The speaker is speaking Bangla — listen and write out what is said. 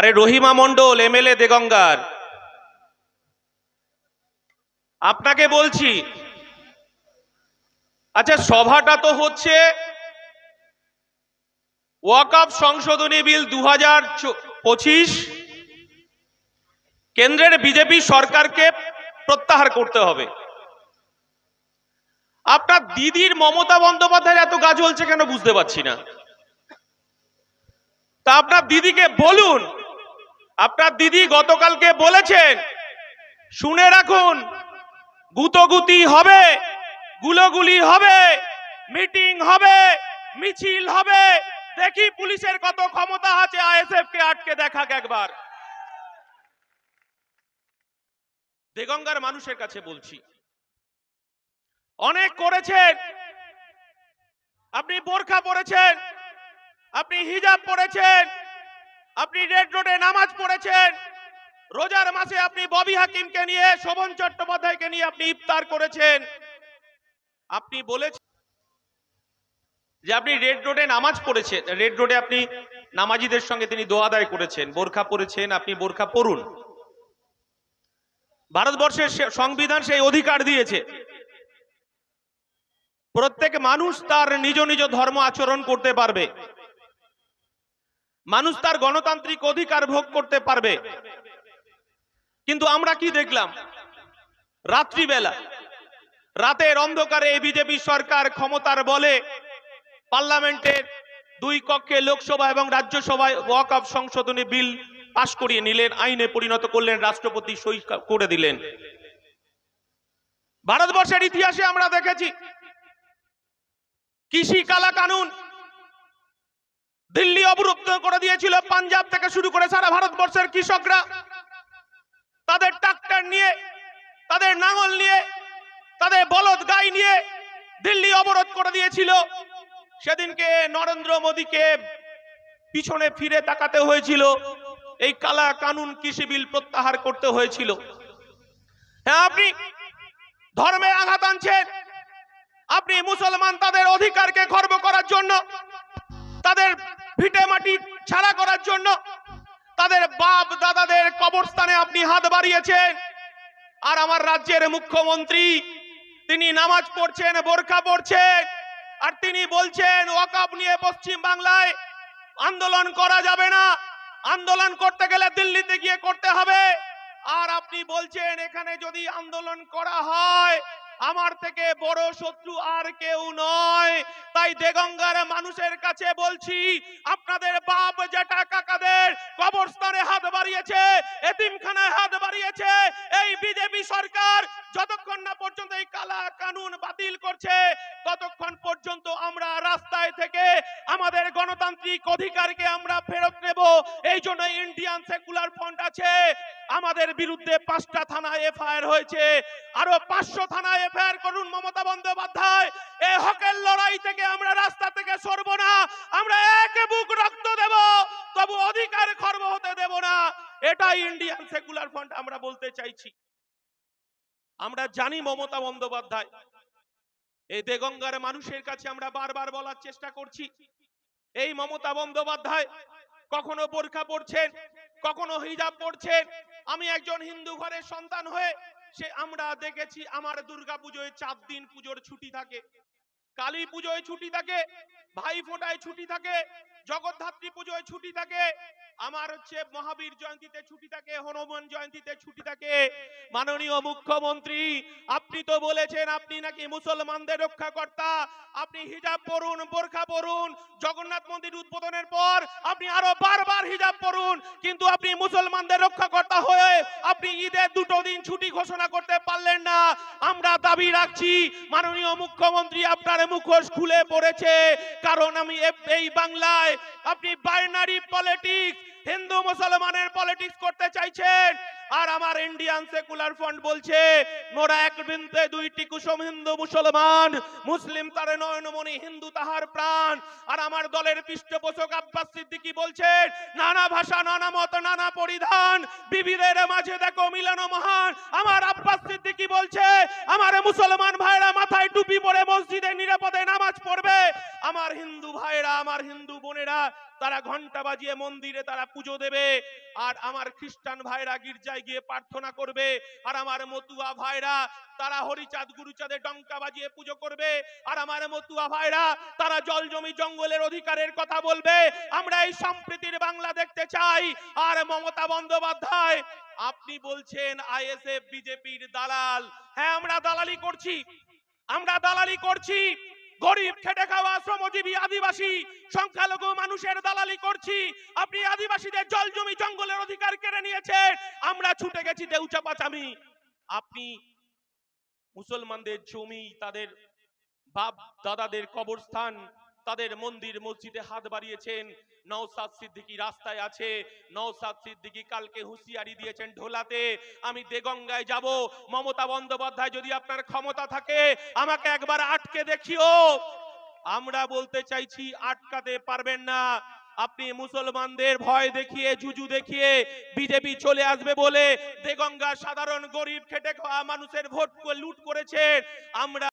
আরে রহিমা মণ্ডল, এমএলএ দেগঙ্গার। আপনাকে বলছি আচ্ছা সভাটা তো হচ্ছে ওয়াকআপ সংশোধনী বিল দু হাজার পঁচিশ। কেন্দ্রের বিজেপি সরকারকে প্রত্যাহার করতে হবে। আপনার দিদির মমতা বন্দ্যোপাধ্যায়ের এত গা জ্বলছে কেন বুঝতে পারছি না। তা আপনার দিদিকে বলুন। আপনার দিদি গতকালকে বলেছেন, শুনে রাখুন, গুতগুতি হবে, গুলোগুলি হবে, মিটিং হবে, মিছিল হবে। দেখি পুলিশের কত ক্ষমতা আছে আইএসএফ কে আটকে দেখাক একবার। দেগঙ্গার মানুষের কাছে বলছি, অনেক করেছেন। আপনি বোরখা পরেছেন, আপনি হিজাব পরেছেন আপনি রেড রোডে নামাজ পড়েছেন। রোজার মাসে আপনি ববি হাকিমকে নিয়ে, শোভন চট্টোপাধ্যায়কে নিয়ে আপনি ইফতার করেছেন। আপনি বলেছেন যে আপনি রেড রোডে নামাজ পড়েছেন। রেড রোডে আপনি নামাজিদের সঙ্গে তিনি দোয়া আদায় করেছেন। বোরখা পড়েছেন আপনি বোরখা পড়ুন ভারতবর্ষের সংবিধান সেই অধিকার দিয়েছে। প্রত্যেক মানুষ তার নিজ নিজ ধর্ম আচরণ করতে পারবে। মানুষ তার গণতান্ত্রিক অধিকার ভোগ করতে পারবে। কিন্তু আমরা কি দেখলাম? রাত্রিবেলা, রাতের অন্ধকারে এই বিজেপি সরকার ক্ষমতার বলে পার্লামেন্টের দুই কক্ষে লোকসভা এবং রাজ্যসভায় ওয়াক অফ সংশোধনী বিল পাশ করিয়ে নিলেন, আইনে পরিণত করলেন, রাষ্ট্রপতি সই করে দিলেন। ভারতবর্ষের ইতিহাসে আমরা দেখেছি, কৃষি কালা কানুন দিল্লি অবরুদ্ধ করে দিয়েছিল, পাঞ্জাব থেকে শুরু করে সারা ভারতবর্ষের কৃষকরা। তাদের ট্রাক্টর নিয়ে, তাদের নাঙল নিয়ে, তাদের বলদ গাই নিয়ে দিল্লি অবরোধ করে দিয়েছিল। সেদিনকে নরেন্দ্র মোদীকে পিছনে ফিরে তাকাতে হয়েছিল। এই কালা কানুন কৃষি বিল প্রত্যাহার করতে হয়েছিল। হ্যাঁ আপনি ধর্মে আঘাত আনছেন। আপনি মুসলমান তাদের অধিকারকে খর্ব করার জন্য তাদের ভিটে মাটি ছাড়া করার জন্য তাদের বাপ দাদাদের কবরস্থানে আপনি হাত বাড়িয়েছেন। আর আমার রাজ্যের মুখ্যমন্ত্রী, তিনি নামাজ পড়ছেন, বোরখা পড়ছেন, আর তিনি বলছেন, ওয়াকাব নিয়ে পশ্চিম বাংলায় আন্দোলন করা যাবে না। আন্দোলন করতে গেলে দিল্লিতে গিয়ে করতে হবে। আর আপনি বলছেন, এখানে যদি আন্দোলন করা হয় আমার থেকে বড় শত্রু আর কেউ নয়। তাই দেগঙ্গার মানুষের কাছে বলছি, আপনাদের বাপ জেঠা কাকাদের কবরস্থানে হাত বাড়িয়েছে, এতিমখানায় হাত বাড়িয়েছে। এই বিজেপি সরকার যতক্ষণ না পর্যন্ত এই কালা কানুন বাতিল করছে, ততক্ষণ পর্যন্ত আমরা রাস্তায় থেকে আমাদের গণতান্ত্রিক অধিকারকে আমরা ফেরত নেব। এই জন্য ইন্ডিয়ান সেকুলার ফ্রন্ট আছে। আমাদের বিরুদ্ধে পাঁচটা থানায় এফআইআর হয়েছে। আরও পাঁচশো থানায় এফআইআর করুন মমতা বন্দ্যোপাধ্যায়। এই হকের লড়াই থেকে আমরা রাস্তা থেকে সরব না। আমরা এক বুক রক্ত দেব, তবু অধিকার খর্ব হতে দেব না। এটাই ইন্ডিয়ান সেকুলার ফ্রন্ট আমরা বলতে চাইছি। আমরা জানি মমতা বন্দ্যোপাধ্যায়। এই দেগঙ্গার মানুষের কাছে আমরা বারবার বলার চেষ্টা করছি। এই মমতা বন্দ্যোপাধ্যায় কখনো বোরখা পড়ছেন কখনো হিজাব পড়ছেন আমি একজন হিন্দু ঘরের সন্তান হয়ে, সে আমরা দেখেছি আমার দুর্গা পুজোয় চার দিন পুজোর ছুটি থাকে। কালী পুজোয় ছুটি থাকে, ভাই ফোঁটায় ছুটি থাকে, জগদ্ধাত্রী পুজোয় ছুটি থাকে আমার হচ্ছে মহাবীর জয়ন্তীতে ছুটি থাকে, হনুমান জয়ন্তীতে ছুটি থাকে। মাননীয় মুখ্যমন্ত্রী, আপনি তো বলেছেন আপনি নাকি মুসলমানদের রক্ষাকর্তা। আপনি হিজাব পরুন, বোরখা পরুন, জগন্নাথ মন্দির উদ্বোধনের পর আপনি আরও বারবার হিজাব পরুন। কিন্তু আপনি মুসলমানদের রক্ষাকর্তা হয়ে আপনি ঈদের দুটো দিন ছুটি ঘোষণা করতে পারলেন না। আমরা দাবি রাখছি, মাননীয় মুখ্যমন্ত্রী আপনার মুখোশ খুলে পড়েছে। কারণ আমি এই বাংলায়, আপনি বাইনারি পলিটিক্স হিন্দু মুসলমানের পলিটিক্স করতে চাইছেন। আর আমার ইন্ডিয়ান সেকুলার ফ্রন্ট বলছে, মোরা এক বৃন্দে দুইটি কুসুম হিন্দু মুসলমান, মুসলিম তারে নয়নমণি, হিন্দু তাহার প্রাণ। আর আমার দলের পৃষ্ঠপোষক আব্বাস সিদ্দিকী বলছেন, নানা ভাষা, নানা মত, নানা পরিধান বিবিধের মাঝে দেখো মিলন মহান। আমার আব্বাস সিদ্দিকী বলছে, আমার মুসলমান ভাইরা মাথায় টুপি পরে মসজিদে নিরাপদে নামাজ পড়বে। আমার হিন্দু ভাইরা, আমার হিন্দু বোনেরা তারা ঘণ্টা বাজিয়ে মন্দিরে তারা পুজো দেবে, আর আমার খ্রিস্টান ভাইরা গির্জায় গিয়ে প্রার্থনা করবে, আর আমার মতুয়া ভাইরা তারা হরিচাঁদ গুরুচাঁদে ডঙ্কা বাজিয়ে পুজো করবে, আর আমার মতুয়া ভাইরা তারা জল জমি জঙ্গলের অধিকারের কথা বলবে। আমরা এই সম্প্রীতির বাংলা দেখতে চাই। আর মমতা বন্দ্যোপাধ্যায়, আপনি বলছেন আইএসএফ, বিজেপির দালাল। হ্যাঁ আমরা দালালি করছি। আমরা দালালি করছি। গরিব খেটে খাওয়া শ্রমজীবী আদিবাসী, সংখ্যালঘু মানুষের দালালি করছি। আপনি আদিবাসীদের জল জমি জঙ্গলের অধিকার কেড়ে নিয়েছেন আমরা ছুটে গেছি দেউচা পাচামি আপনি মুসলমানদের জমি, তাদের বাপ দাদাদের কবরস্থান তাদের মন্দির মসজিদে হাত বাড়িয়েছেন। নওসাদ সিদ্দিকী রাস্তায় আছে। নওসাদ সিদ্দিকী কালকে হুঁশিয়ারি দিয়েছেন ঢোলাতে। আমি দেগঙ্গায় যাব। মমতা বন্দ্যোপাধ্যায় যদি আপনার ক্ষমতা থাকে, আমাকে একবার আটকে দেখিও। আমরা বলতে চাইছি, আটকাতে পারবেন না। আপনি মুসলমানদের ভয় দেখিয়ে, জুজু দেখিয়ে বিজেপি চলে আসবে বলে দেগঙ্গা সাধারণ গরিব খেটে খাওয়া মানুষের ভোট লুট করেছেন। আমরা